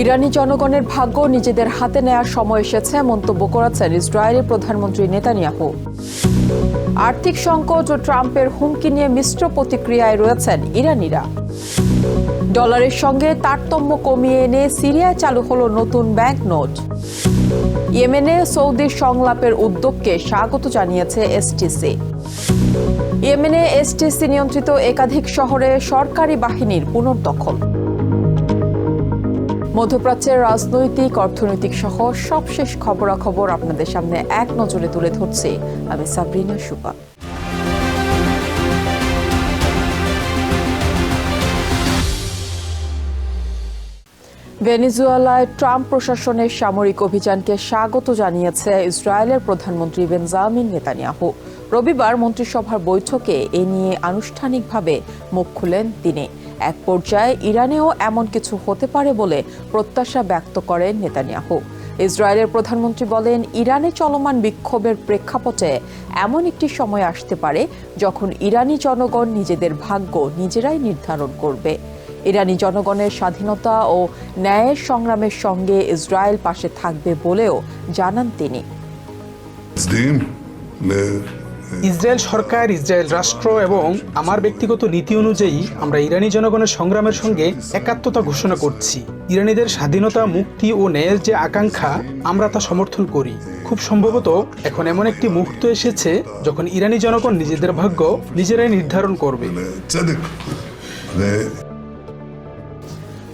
ইরানি জনগণের ভাগ্য নিজেদের হাতে নেয়ার সময় এসেছে, মন্তব্য করেছেন ইসরায়েলের প্রধানমন্ত্রী নেতানিয়াহু। আর্থিক সংকট ও ট্রাম্পের হুমকি নিয়ে মিশ্র প্রতিক্রিয়ায় রয়েছেন ইরানিরা। ডলারের সঙ্গে তারতম্য কমিয়ে এনে সিরিয়ায় চালু হলো নতুন ব্যাংক নোট ইয়েমেনে সৌদির সংলাপের উদ্যোগকে স্বাগত জানিয়েছে এসটিসি। ইয়েমেনে এসটিসি নিয়ন্ত্রিত একাধিক শহরে সরকারি বাহিনীর পুনর্দখল। মধ্যপ্রাচ্যের রাজনৈতিক, অর্থনৈতিক সহ সবশেষ খবরাখবর আপনাদের সামনে এক নজরে তুলে ধরছি আমি সাবরিনা সুপা। ভেনিজুয়েলায় ট্রাম্প প্রশাসনের সামরিক অভিযানকে স্বাগত জানিয়েছে ইসরায়েলের প্রধানমন্ত্রী বেনজামিন নেতানিয়াহু। রবিবার মন্ত্রিসভার বৈঠকে এ নিয়ে আনুষ্ঠানিকভাবে মুখ খুলেন তিনি। এক পর্যায়ে ইরানেও এমন কিছু হতে পারে বলে প্রত্যাশা ব্যক্ত করেন নেতানিয়াহু। ইসরায়েলের প্রধানমন্ত্রী বলেন, ইরানে চলমান বিক্ষোভের প্রেক্ষাপটে এমন একটি সময় আসতে পারে যখন ইরানি জনগণ নিজেদের ভাগ্য নিজেরাই নির্ধারণ করবে। ইরানি জনগণের স্বাধীনতা ও ন্যায়ের সংগ্রামের সঙ্গে ইসরায়েল পাশে থাকবে বলেও জানান তিনি। ইসরায়েল সরকার, ইসরায়েল রাষ্ট্র এবং আমার ব্যক্তিগত নীতি অনুযায়ী আমরা ইরানি জনগণের সংগ্রামের সঙ্গে একাত্মতা ঘোষণা করছি। ইরানিদের স্বাধীনতা, মুক্তি ও ন্যায়ের যে আকাঙ্ক্ষা, আমরা তা সমর্থন করি। খুব সম্ভবত এখন এমন একটি মুহূর্ত এসেছে যখন ইরানি জনগণ নিজেদের ভাগ্য নিজেরাই নির্ধারণ করবে।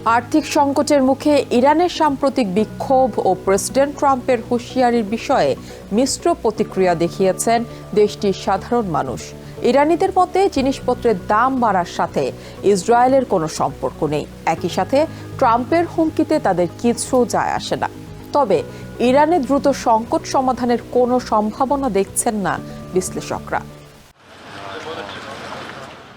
আর্থিক সংকটের মুখে ইরানের সাম্প্রতিক বিক্ষোভ ও প্রেসিডেন্ট ট্রাম্পের হুঁশিয়ারির বিষয়ে মিশ্র প্রতিক্রিয়া দেখিয়েছেন দেশটির সাধারণ মানুষ। ইরানিদের মতে, জিনিসপত্রের দাম বাড়ার সাথে ইসরায়েলের কোনো সম্পর্ক নেই। একই সাথে, ট্রাম্পের হুমকিতে তাদের কিছু যায় আসে না। তবে, ইরানে দ্রুত সংকট সমাধানের কোনো সম্ভাবনা দেখছেন না বিশ্লেষকরা।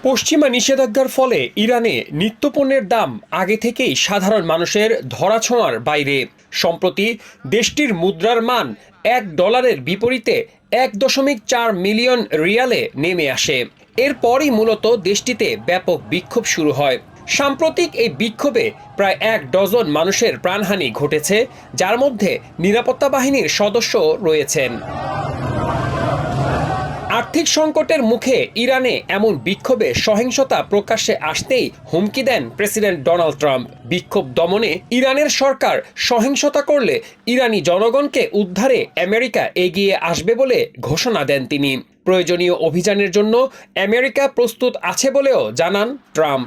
পশ্চিমা নিষেধাজ্ঞার ফলে ইরানে নিত্যপণ্যের দাম আগে থেকেই সাধারণ মানুষের ধরাছোঁয়ার বাইরে। সম্প্রতি দেশটির মুদ্রার মান এক ডলারের বিপরীতে এক দশমিক চার মিলিয়ন রিয়ালে নেমে আসে। এরপরই মূলত দেশটিতে ব্যাপক বিক্ষোভ শুরু হয়। সাম্প্রতিক এই বিক্ষোভে প্রায় এক ডজন মানুষের প্রাণহানি ঘটেছে, যার মধ্যে নিরাপত্তা বাহিনীর সদস্য রয়েছেন। আর্থিক সংকটের মুখে ইরানে এমন বিক্ষোভে সহিংসতা প্রকাশ্যে আসতেই হুমকি দেন প্রেসিডেন্ট ডোনাল্ড ট্রাম্প। বিক্ষোভ দমনে ইরানের সরকার সহিংসতা করলে ইরানি জনগণকে উদ্ধারে আমেরিকা এগিয়ে আসবে বলে ঘোষণা দেন তিনি। প্রয়োজনীয় অভিযানের জন্য আমেরিকা প্রস্তুত আছে বলেও জানান ট্রাম্প।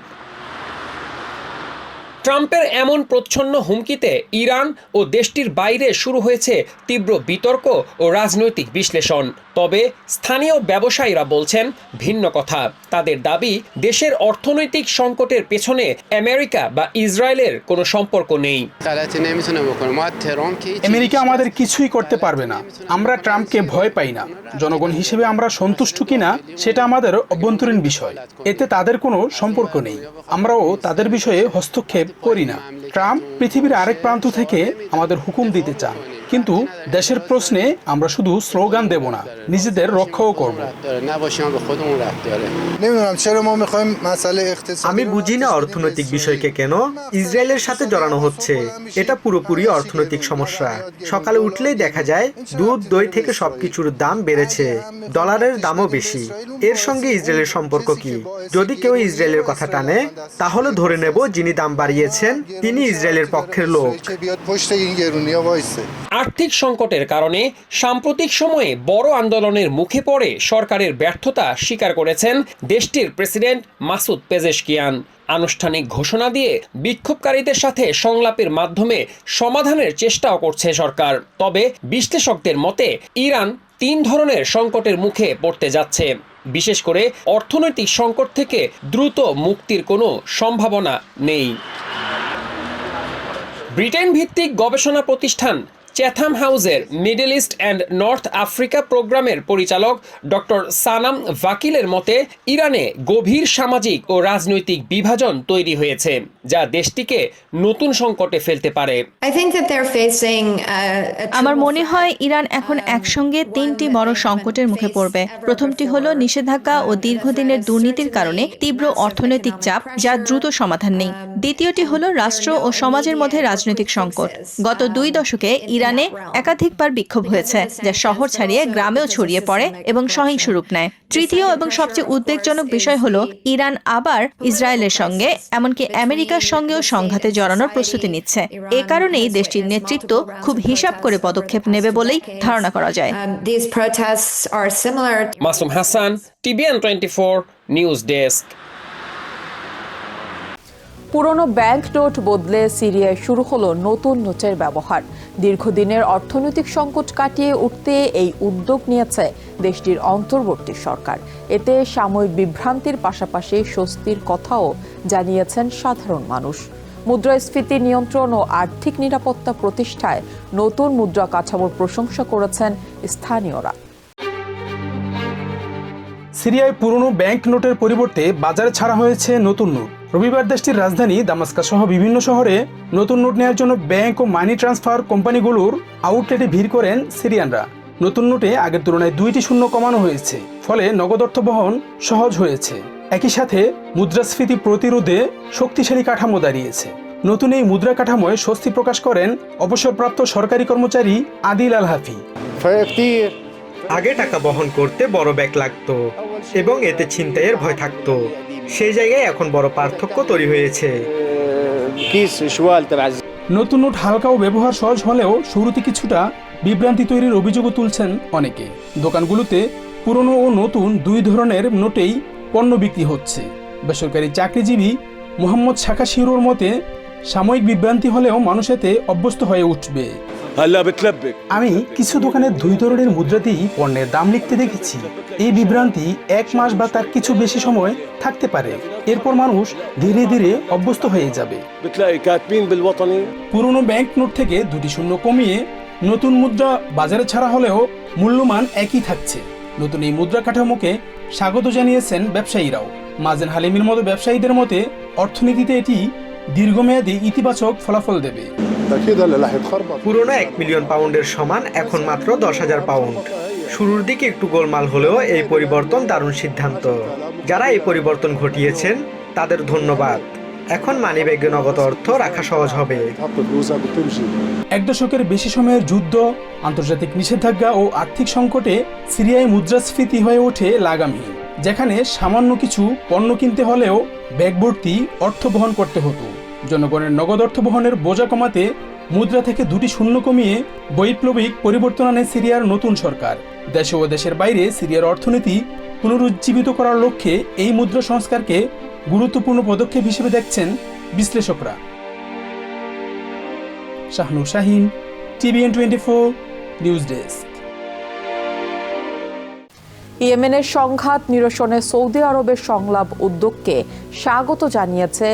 ট্রাম্পের এমন প্রচ্ছন্ন হুমকিতে ইরান ও দেশটির বাইরে শুরু হয়েছে তীব্র বিতর্ক ও রাজনৈতিক বিশ্লেষণ। তবে স্থানীয় ব্যবসায়ীরা বলছেন ভিন্ন কথা। তাদের দাবি, দেশের অর্থনৈতিক সংকটের পেছনে আমেরিকা বা ইসরায়েলের কোনো সম্পর্ক নেই। আমেরিকা আমাদের কিছুই করতে পারবে না। আমরা ট্রাম্পকে ভয় পাই না। জনগণ হিসেবে আমরা সন্তুষ্ট কিনা, সেটা আমাদের অভ্যন্তরীণ বিষয়। এতে তাদের কোনো সম্পর্ক নেই। আমরাও তাদের বিষয়ে হস্তক্ষেপ করি না। ট্রাম্প পৃথিবীর আরেক প্রান্ত থেকে আমাদের হুকুম দিতে চান। কিন্তু দেশের প্রশ্নে আমরা শুধু স্লোগান দেব না, নিজেদের রক্ষাও করব। আমি বুঝি না অর্থনৈতিক বিষয়কে কেন? ইসরায়েলের সাথে জড়ানো হচ্ছে। এটা পুরোপুরি অর্থনৈতিক সমস্যা। সকালে উঠলেই দেখা যায়, দুধ, দই থেকে সবকিছুর দাম বেড়েছে। ডলারের দামও বেশি। এর সঙ্গে ইসরায়েলের সম্পর্ক কি? যদি কেউ ইসরায়েলের কথা টানে, তাহলে ধরে নেব যিনি দাম বাড়িয়েছেন, তিনি ইসরায়েলের পক্ষের লোক। আর্থিক সংকটের কারণে সাম্প্রতিক সময়ে বড় আন্দোলনের মুখে পড়ে সরকারের ব্যর্থতা স্বীকার করেছেন দেশটির প্রেসিডেন্ট মাসুদ পেজেশকিয়ান। আনুষ্ঠানিক ঘোষণা দিয়ে বিক্ষোভকারীদের সাথে সংলাপের মাধ্যমে সমাধানের চেষ্টাও করছে সরকার। তবে বিশ্লেষকদের মতে, ইরান তিন ধরনের সংকটের মুখে পড়তে যাচ্ছে। বিশেষ করে অর্থনৈতিক সংকট থেকে দ্রুত মুক্তির কোনো সম্ভাবনা নেই। ব্রিটেন ভিত্তিক গবেষণা প্রতিষ্ঠান চ্যাথাম হাউসের middle east and north Africa প্রোগ্রামের পরিচালক ডক্টর সানাম ভাকিলের মতে ইরানে গভীর সামাজিক ও রাজনৈতিক বিভাজন তৈরি হয়েছে যা দেশটিকে নতুন সংকটে ফেলতে পারে। Uh, আমার মনে হয় ইরান এখন একসঙ্গে তিনটি বড় সংকটের মুখে পড়বে। প্রথমটি হলো নিষেধাজ্ঞা ও দীর্ঘদিনের দুর্নীতির কারণে তীব্র অর্থনৈতিক চাপ যা দ্রুত সমাধান নেই। দ্বিতীয়টি হলো রাষ্ট্র ও সমাজের মধ্যে রাজনৈতিক সংকট। গত দুই দশকে ইরানে একাধিকবার বিক্ষোভ হয়েছে যা শহর ছাড়িয়ে গ্রামেও ছড়িয়ে পড়ে এবং সহিংস রূপ নেয়। তৃতীয় এবং সবচেয়ে উদ্বেগজনক বিষয় হলো ইরান আবার ইসরায়েলের সঙ্গে এমনকি আমেরিকার সঙ্গেও সংঘাতে জড়ানোর প্রস্তুতি নিচ্ছে। এ কারণেই দেশটির নেতৃত্ব খুব হিসাব করে পদক্ষেপ নেবে বলেই ধারণা করা যায়। Masum Hasan TVN twenty four news desk পুরনো ব্যাংক নোট বদলে সিরিয়ায় শুরু হলো নতুন নোটের ব্যবহার। দীর্ঘদিনের অর্থনৈতিক সংকট কাটিয়ে উঠতে এই উদ্যোগ নিয়েছে দেশটির অন্তর্বর্তী সরকার। এতে সাময়িক বিভ্রান্তির পাশাপাশি স্বস্তির কথাও জানিয়েছেন সাধারণ মানুষ। মুদ্রাস্ফীতি নিয়ন্ত্রণ ও আর্থিক নিরাপত্তা প্রতিষ্ঠায় নতুন মুদ্রা কাঠামোর প্রশংসা করেছেন স্থানীয়রা। সিরিয়ায় পুরনো ব্যাংক নোটের পরিবর্তে বাজারে ছাড়া হয়েছে নতুন নোট। রবিবার দেশটির রাজধানী দামাস্কা সহ বিভিন্ন শহরে নতুন নোট নেওয়ার জন্য ব্যাংক ও মানি ট্রান্সফার কোম্পানিগুলোর আউটলেটে ভিড় করেন সিরিয়ানরা। নতুন নোটে আগের তুলনায় দুইটি শূন্য কমানো হয়েছে ফলে নগদ অর্থ বহন সহজ হয়েছে। একই সাথে মুদ্রাস্ফীতি প্রতিরোধে শক্তিশালী কাঠামো দাঁড়িয়েছে। নতুন এই মুদ্রা কাঠামোয় স্বস্তি প্রকাশ করেন অবসরপ্রাপ্ত সরকারি কর্মচারী আদিল আল হাফি। আগে টাকা বহন করতে বড় ব্যাগ লাগতো এবং এতে ছিনতাইয়ের ভয় থাকতো। সেই জায়গায় এখন বড় পার্থক্য তৈরি হয়েছে। নতুন নোট হালকা ও ব্যবহার সহজ হলেও শুরুতে কিছুটা বিভ্রান্তি তৈরির অভিযোগও তুলছেন অনেকে। দোকানগুলোতে পুরনো ও নতুন দুই ধরনের নোটেই পণ্য বিক্রি হচ্ছে। বেসরকারি চাকরিজীবী মোহাম্মদ শাখা শিরোর মতে সাময়িক বিভ্রান্তি হলেও মানুষ এতে অভ্যস্ত হয়ে উঠবে। আমি কিছু দোকানে দুই ধরনের মুদ্রাতেই পণ্যের দাম লিখতে দেখেছি। এই বিভ্রান্তি এক মাস বা তার কিছু বেশি সময় থাকতে পারে। এরপর মানুষ ধীরে ধীরে অভ্যস্ত হয়ে যাবে। পুরনো ব্যাংক নোট থেকে দুটি শূন্য কমিয়ে নতুন মুদ্রা বাজারে ছাড়া হলেও মূল্যমান একই থাকছে। নতুন এই মুদ্রা কাঠামোকে স্বাগত জানিয়েছেন ব্যবসায়ীরাও। মাজেন হালিমের মতো ব্যবসায়ীদের মতে অর্থনীতিতে এটি দীর্ঘমেয়াদী ইতিবাচক ফলাফল দেবে। পুরনো এক মিলিয়ন পাউন্ডের সমান এখন মাত্র দশ হাজার পাউন্ড শুরুর দিকে একটু গোলমাল হলেও এই পরিবর্তন দারুণ সিদ্ধান্ত। যারা এই পরিবর্তন ঘটিয়েছেন তাদের ধন্যবাদ। এখন মানিব্যাগে নগদ অর্থ রাখা সহজ হবে। এক দশকের বেশি সময়ের যুদ্ধ আন্তর্জাতিক নিষেধাজ্ঞা ও আর্থিক সংকটে সিরিয়ায় মুদ্রাস্ফীতি হয়ে ওঠে লাগামহীন। যেখানে সামান্য কিছু পণ্য কিনতে হলেও ব্যাগ ভর্তি অর্থ বহন করতে হতো। জনগণের নগদ অর্থ বহনের বোঝা কমাতে মুদ্রা থেকে দুটি শূন্য কমিয়ে বৈপ্লবিক পরিবর্তন আনে সিরিয়ার নতুন সরকার। দেশে ও দেশের বাইরে সিরিয়ার অর্থনীতি পুনরুজ্জীবিত করার লক্ষ্যে এই মুদ্রা সংস্কারকে গুরুত্বপূর্ণ পদক্ষেপ হিসেবে দেখছেন বিশ্লেষকরা। Shahnur Shahin, TVN twenty four, news desk. ইয়েমেনের সংঘাত নিরসনে সৌদি আরবের সংলাপ উদ্যোগকে স্বাগত জানিয়েছে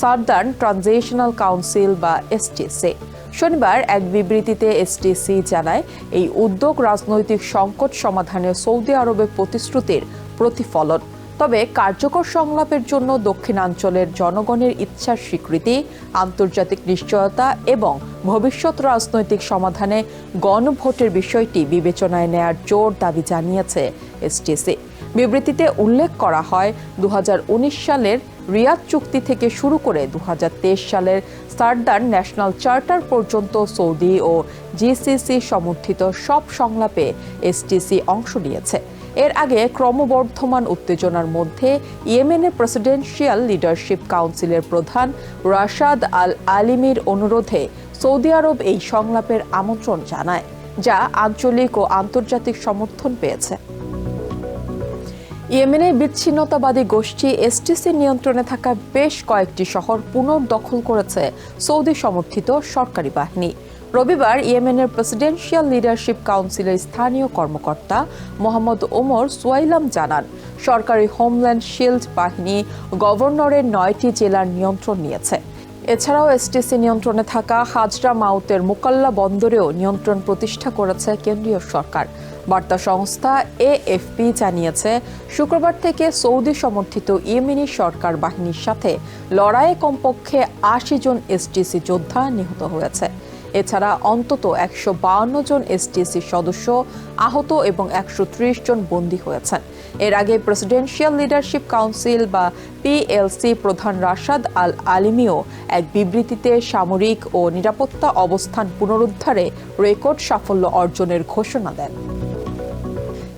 সার্দার্ন ট্রানজিশনাল কাউন্সিল বা এসটিসি শনিবার এক বিবৃতিতে এসটিসি জানায়, এই উদ্যোগ রাজনৈতিক সংকট সমাধানে সৌদি আরবের প্রতিশ্রুতির প্রতিফলন। তবে কার্যকর সংলাপের জন্য দক্ষিণাঞ্চলের জনগণের ইচ্ছার স্বীকৃতি, আন্তর্জাতিক নিশ্চয়তা এবং ভবিষ্যৎ রাজনৈতিক সমাধানে গণভোটের বিষয়টি বিবেচনায় নেয়ার জোর দাবি জানিয়েছে এসটিসি। বিবৃতিতে উল্লেখ করা হয়, দুহাজার উনিশ সালের রিয়াদ চুক্তি থেকে শুরু করে দুহাজার তেইশ সালের সার্দার ন্যাশনাল চার্টার পর্যন্ত সৌদি ও জিসিসি সমর্থিত সব সংলাপে এসটিসি অংশ নিয়েছে। এর আগে ক্রমবর্ধমান উত্তেজনার মধ্যে ইয়েমেনের প্রেসিডেন্সিয়াল লিডারশিপ কাউন্সিলের প্রধান রাশাদ আল আলিমির অনুরোধে সৌদি আরব এই সংলাপের আমন্ত্রণ জানায়, যা আঞ্চলিক ও আন্তর্জাতিক সমর্থন পেয়েছে। ইয়েমেনের বিচ্ছিন্নতাবাদী গোষ্ঠী এসটিসি নিয়ন্ত্রণে থাকা বেশ কয়েকটি শহর পুনর্দখল করেছে সৌদি সমর্থিত সরকারি বাহিনী। রবিবার ইয়েমেনের প্রেসিডেন্সিয়াল লিডারশিপ কাউন্সিলের স্থানীয় কর্মকর্তা মোহাম্মদ ওমর সোয়াইলাম জানান, সরকারি হোমল্যান্ড শিল্ড বাহিনী গভর্নরের নয়টি জেলার নিয়ন্ত্রণ নিয়েছে। এছাড়াও এসটিসি নিয়ন্ত্রণে থাকা হাজরা মাউতের মোকাল্লা বন্দরেও নিয়ন্ত্রণ প্রতিষ্ঠা করেছে কেন্দ্রীয় সরকার। বার্তা সংস্থা এএফপি জানিয়েছে, শুক্রবার থেকে সৌদি সমর্থিত ইয়েমেনি সরকার বাহিনীর সাথে লড়াইয়ে কমপক্ষে আশি জন এসটিসি যোদ্ধা নিহত হয়েছে। এছাড়া অন্তত একশো বাউন্ন জন এসটিসি সদস্য আহত এবং একশো ত্রিশ জন বন্দী হয়েছেন। এর আগে প্রেসিডেন্সিয়াল লিডারশিপ কাউন্সিল বা পিএলসি প্রধান রাশাদ আল আলিমিও এক বিবৃতিতে সামরিক ও নিরাপত্তা অবস্থান পুনরুদ্ধারে রেকর্ড সাফল্য অর্জনের ঘোষণা দেন।